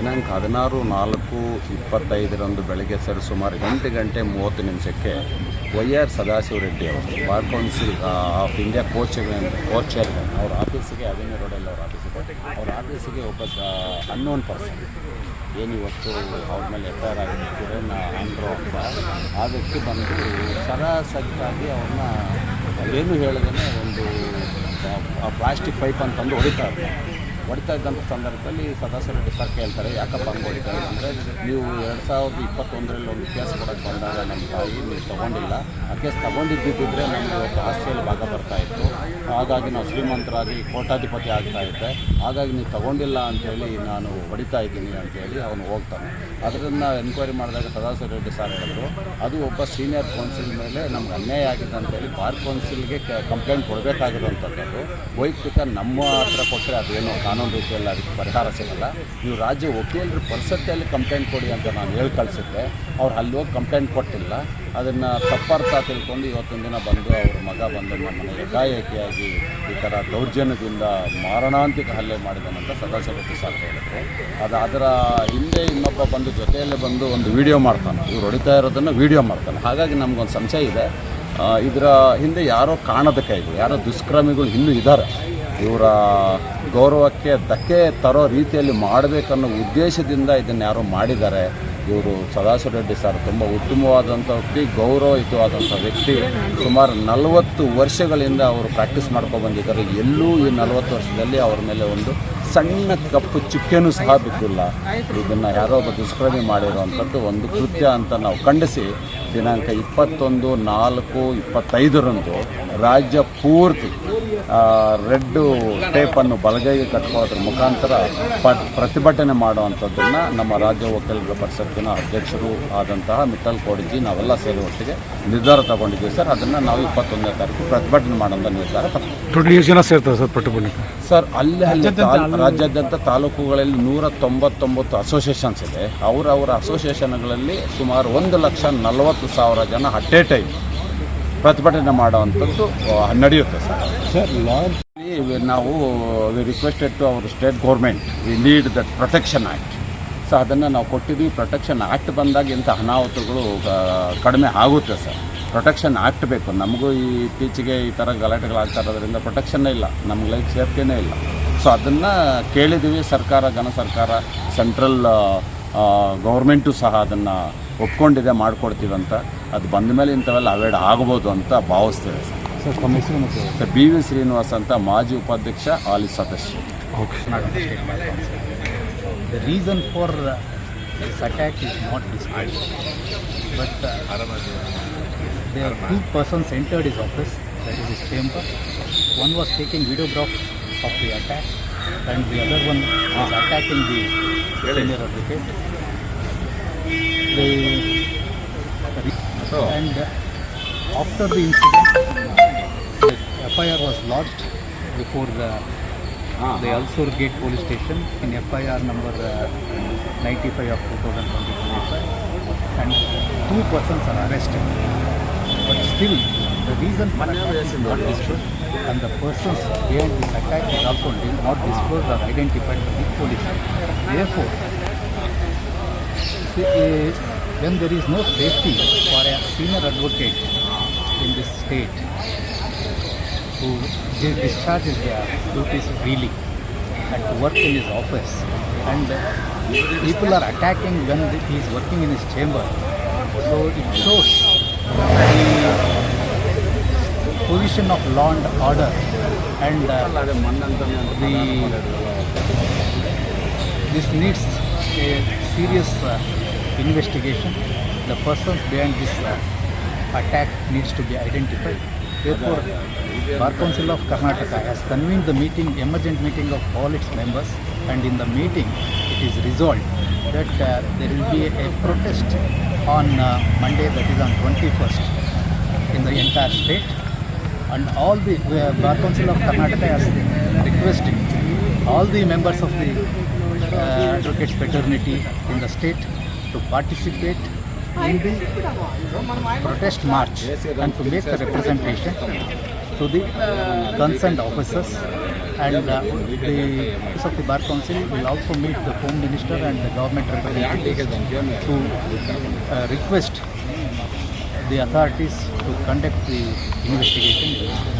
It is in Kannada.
ದಿನಾಂಕ ಹದಿನಾರು ನಾಲ್ಕು ಇಪ್ಪತ್ತೈದರಂದು ಬೆಳಗ್ಗೆ ಸರಿ ಸುಮಾರು ಎಂಟು ಗಂಟೆ ಮೂವತ್ತು ನಿಮಿಷಕ್ಕೆ ವೈ ಆರ್ ಸದಾಶಿವ ರೆಡ್ಡಿ ಅವರು, bar council of India coach coach chairman ಅವ್ರ ಆಫೀಸಿಗೆ ಅವೆನ್ಯೂ ರೋಡಲ್ಲಿ ಅವ್ರ ಆಫೀಸಿಗೆ ಅವ್ರ ಆಫೀಸಿಗೆ ಒಬ್ಬ ಅನ್ನೋನ್ ಪರ್ಸನ್ ಏನು ಇವತ್ತು ಅವ್ರ ಮೇಲೆ ಎಫ್ ಐ ಆರ್ ಆಗಿದೆ, ಕಿರಣ್ ಅಂತ ಆ ವ್ಯಕ್ತಿ ಬಂದು ಸರಾಸರಿಯಾಗಿ ಅವ್ರನ್ನ ಏನು ಹೇಳದೇ ಒಂದು ಪ್ಲಾಸ್ಟಿಕ್ ಪೈಪ್ ಅಂತಂದು ಹೊಡಿತಾ ಇರ್ತಾರೆ ಹೊಡಿತಾ ಇದ್ದಂಥ ಸಂದರ್ಭದಲ್ಲಿ ಸದಸ್ಯರು ಸರ್ ಕೇಳ್ತಾರೆ, ಯಾಕಪ್ಪ ಹಂಗೆ ಹೊಡಿತಾರೆ ಅಂದರೆ ನೀವು ಎರಡು ಸಾವಿರದ ಇಪ್ಪತ್ತೊಂದರಲ್ಲಿ ಒಂದು ಕೇಸ್ ಕೊಡೋಕ್ಕೆ ಬಂದಾಗ ನಮ್ಮ ತಾಯಿ ನೀವು ತೊಗೊಂಡಿಲ್ಲ. ಆ ಕೇಸ್ ತೊಗೊಂಡಿದ್ದಿದ್ದರೆ ನಮಗೆ ಇವತ್ತು ಆಸ್ತಿಯಲ್ಲಿ ಭಾಗ ಬರ್ತಾಯಿತ್ತು ಹಾಗಾಗಿ ನಾವು ಶ್ರೀಮಂತರಾಗಿ ಕೋಟಾಧಿಪತಿ ಆಗ್ತಾ ಇದ್ದೆ. ಹಾಗಾಗಿ ನೀವು ತೊಗೊಂಡಿಲ್ಲ ಅಂಥೇಳಿ ನಾನು ಹೊಡಿತಾ ಇದ್ದೀನಿ ಅಂತೇಳಿ ಅವನು ಹೋಗ್ತಾನೆ. ಅದನ್ನು ಎನ್ಕ್ವೈರಿ ಮಾಡಿದಾಗ ಸದಾಶಿವ ರೆಡ್ಡಿ ಸರ್ ಹೇಳಿದ್ರು, ಅದು ಒಬ್ಬ ಸೀನಿಯರ್ ಕೌನ್ಸಿಲ್ ಮೇಲೆ ನಮ್ಗೆ ಅನ್ಯಾಯ ಆಗಿದೆ ಅಂತೇಳಿ ಬಾರ್ ಕೌನ್ಸಿಲ್ಗೆ ಕಂಪ್ಲೇಂಟ್ ಕೊಡಬೇಕಾಗಿರುವಂಥದ್ದು ವೈಯಕ್ತಿಕ ನಮ್ಮ ಹತ್ರ ಕೊಟ್ಟರೆ ಅದೇನೋ ಕಾನೂನು ರೀತಿಯಲ್ಲಿ ಅದಕ್ಕೆ ಪರಿಹಾರ ಸಿಗಲ್ಲ. ನೀವು ರಾಜ್ಯ ವಕೀಲರು ಪರಿಸತ್ತಿಯಲ್ಲಿ ಕಂಪ್ಲೇಂಟ್ ಕೊಡಿ ಅಂತ ನಾನು ಹೇಳಿ ಕಳಿಸಿದ್ದೆ. ಅವ್ರು ಅಲ್ಲಿ ಹೋಗಿ ಕಂಪ್ಲೇಂಟ್ ಕೊಟ್ಟಿಲ್ಲ. ಅದನ್ನು ತಪ್ಪರ್ಥ ತಿಳ್ಕೊಂಡು ಇವತ್ತೊಂದು ದಿನ ಬಂದು ಅವ್ರ ಮಗ ಬಂದು ನಮ್ಮನ್ನು ಏಕಾಏಕಿಯಾಗಿ ಈ ಥರ ದೌರ್ಜನ್ಯದಿಂದ ಮಾರಣಾಂತಿಕ ಹಲ್ಲೆ ಮಾಡಿದನಂತ ಸದಾಶಿವ ಸಾಲ ಹೇಳಿದ್ರು. ಅದು ಅದರ ಹಿಂದೆ ಇನ್ನೊಬ್ಬ ಬಂದು ಜೊತೆಯಲ್ಲೇ ಬಂದು ಒಂದು ವಿಡಿಯೋ ಮಾಡ್ತಾನೆ. ಇವ್ರು ಹೊಡಿತಾ ಇರೋದನ್ನು ವಿಡಿಯೋ ಮಾಡ್ತಾನೆ. ಹಾಗಾಗಿ ನಮಗೊಂದು ಸಂಶಯ ಇದೆ. ಇದರ ಹಿಂದೆ ಯಾರೋ ಕಾಣದ ಕೈಗಳು ಯಾರೋ ದುಷ್ಕರ್ಮಿಗಳು ಇನ್ನೂ ಇದ್ದಾರೆ. ಇವರ ಗೌರವಕ್ಕೆ ಧಕ್ಕೆ ತರೋ ರೀತಿಯಲ್ಲಿ ಮಾಡಬೇಕನ್ನೋ ಉದ್ದೇಶದಿಂದ ಇದನ್ನು ಯಾರೋ ಮಾಡಿದ್ದಾರೆ. ಇವರು ಸದಾಶಿವ ರೆಡ್ಡಿ ಸರ್ ತುಂಬ ಉತ್ತಮವಾದಂಥ ವ್ಯಕ್ತಿ ಗೌರವಯುತವಾದಂಥ ವ್ಯಕ್ತಿ. ಸುಮಾರು ನಲವತ್ತು ವರ್ಷಗಳಿಂದ ಅವರು ಪ್ರಾಕ್ಟೀಸ್ ಮಾಡ್ಕೊಂಡು ಬಂದಿದ್ದಾರೆ. ಎಲ್ಲೂ ಈ ನಲವತ್ತು ವರ್ಷದಲ್ಲಿ ಅವರ ಮೇಲೆ ಒಂದು ಸಣ್ಣ ಕಪ್ಪು ಚುಕ್ಕೆನೂ ಸಹ ಬಿದ್ದಿಲ್ಲ. ಇದನ್ನು ಯಾರೋ ಒಬ್ಬ ದುಷ್ಕರ್ಮಿ ಮಾಡಿರುವಂಥದ್ದು ಒಂದು ಕೃತ್ಯ ಅಂತ ನಾವು ಖಂಡಿಸಿ ದಿನಾಂಕ ಇಪ್ಪತ್ತೊಂದು, ನಾಲ್ಕು, ಇಪ್ಪತ್ತೈದರಂದು ರಾಜ್ಯ ಪೂರ್ತಿ ರೆಡ್ಡು ಟೇಪನ್ನು ಬಲಗೈಗೆ ಕಟ್ಕೊಳ್ಳೋದ್ರ ಮುಖಾಂತರ ಪ ಪ್ರತಿಭಟನೆ ಮಾಡುವಂಥದ್ದನ್ನು ನಮ್ಮ ರಾಜ್ಯ ವಕೀಲರ ಪರಿಷತ್ತಿನ ಅಧ್ಯಕ್ಷರು ಆದಂತಹ ಮಿತ್ತಲ್ ಕೋಡಿಜಿ ನಾವೆಲ್ಲ ಸೇರಿ ಒಟ್ಟಿಗೆ ನಿರ್ಧಾರ ತಗೊಂಡಿದ್ದೀವಿ ಸರ್. ಅದನ್ನು ನಾವು ಇಪ್ಪತ್ತೊಂದನೇ ತಾರೀಕು ಪ್ರತಿಭಟನೆ ಮಾಡೋಂಥ ನಿರ್ಧಾರ ಟೋಟಲ್ ಜನ ಸೇರ್ತಾರೆ ಸರ್ ಪ್ರತಿಭಟನೆ ಸರ್ ಅಲ್ಲಿ ಅಲ್ಲಿ ರಾಜ್ಯಾದ್ಯಂತ ತಾಲೂಕುಗಳಲ್ಲಿ ನೂರ ತೊಂಬತ್ತೊಂಬತ್ತು ಅಸೋಸಿಯೇಷನ್ಸ್ ಇದೆ. ಅವರವರ ಅವರ ಅಸೋಸಿಯೇಷನ್ಗಳಲ್ಲಿ ಸುಮಾರು ಒಂದು ಲಕ್ಷ ನಲವತ್ತು ಸಾವಿರ ಜನ ಅಟ್ ಎ ಟೈಮ್ ಪ್ರತಿಭಟನೆ ಮಾಡುವಂಥದ್ದು ನಡೆಯುತ್ತೆ ಸರ್. ಸರ್ ನಾವು we requested to our state government we need that protection act so ಅದನ್ನು ನಾವು ಕೊಟ್ಟಿದ್ವಿ. ಪ್ರೊಟೆಕ್ಷನ್ ಆ್ಯಕ್ಟ್ ಬಂದಾಗ ಇಂಥ ಅನಾಹುತಗಳು ಕಡಿಮೆ ಆಗುತ್ತೆ ಸರ್. ಪ್ರೊಟೆಕ್ಷನ್ ಆ್ಯಕ್ಟ್ ಬೇಕು. ನಮಗೂ ಈ ಇತ್ತೀಚೆಗೆ ಈ ಥರ ಗಲಾಟೆಗಳಾಗ್ತಾ ಇರೋದ್ರಿಂದ ಪ್ರೊಟೆಕ್ಷನ್ನೇ ಇಲ್ಲ. ನಮ್ಗೆ ಲೈಫ್ ಸೇಫ್ಟಿನೇ ಇಲ್ಲ. ಸೊ ಅದನ್ನು ಕೇಳಿದ್ದೀವಿ ಸರ್ಕಾರ ಘನ ಸರ್ಕಾರ ಸೆಂಟ್ರಲ್ ಗೌರ್ಮೆಂಟು ಸಹ ಅದನ್ನು ಒಪ್ಕೊಂಡಿದೆ ಮಾಡಿಕೊಡ್ತೀವಿ ಅಂತ. ಅದು ಬಂದ ಮೇಲೆ ಇಂಥವೆಲ್ಲ ಅವಾಯ್ಡ್ ಆಗ್ಬೋದು ಅಂತ ಭಾವಿಸ್ತೇವೆ. ಸರ್ ಸರ್ ತಮ್ಮ ಹೆಸರು ಸರ್ ಬಿ ವಿ ಶ್ರೀನಿವಾಸ್ ಅಂತ ಮಾಜಿ ಉಪಾಧ್ಯಕ್ಷ ಆಲಿ ಸದಸ್ಯ the reason for this attack is not dis uh, there are two persons entered his office, that is his chamber. One was taking videograph of the attack, and the other one was attacking the senior advocate. They, and uh, after the incident, the FIR was lodged before the the Alsur Gate Police Station in FIR number uh, 95 of 2025 and two persons are arrested. Still, the reason for attack is not disclosed and the persons behind this attack is also not disclosed or identified by the police. Therefore, uh, when there is no safety for a senior advocate in this state, who di- discharges their duties freely and to work in his office. And people are attacking when he is working in his chamber. So it shows the position of law and order and uh, the this needs a serious uh, investigation. The persons behind this uh, attack needs to be identified. Therefore, Bar Council of Karnataka has convened the meeting, emergent meeting of all its members, and in the meeting, it is resolved that uh, there will be a, protest on uh, Monday, that is on 21st, in the entire state, and all the uh, Bar Council of Karnataka is requesting all the members of the uh, advocates fraternity in the state to participate in the protest march and to make the representation to the concerned officers and uh, the office of the Bar Council will also meet the Home Minister and the government representatives to uh, request the authorities to conduct the investigation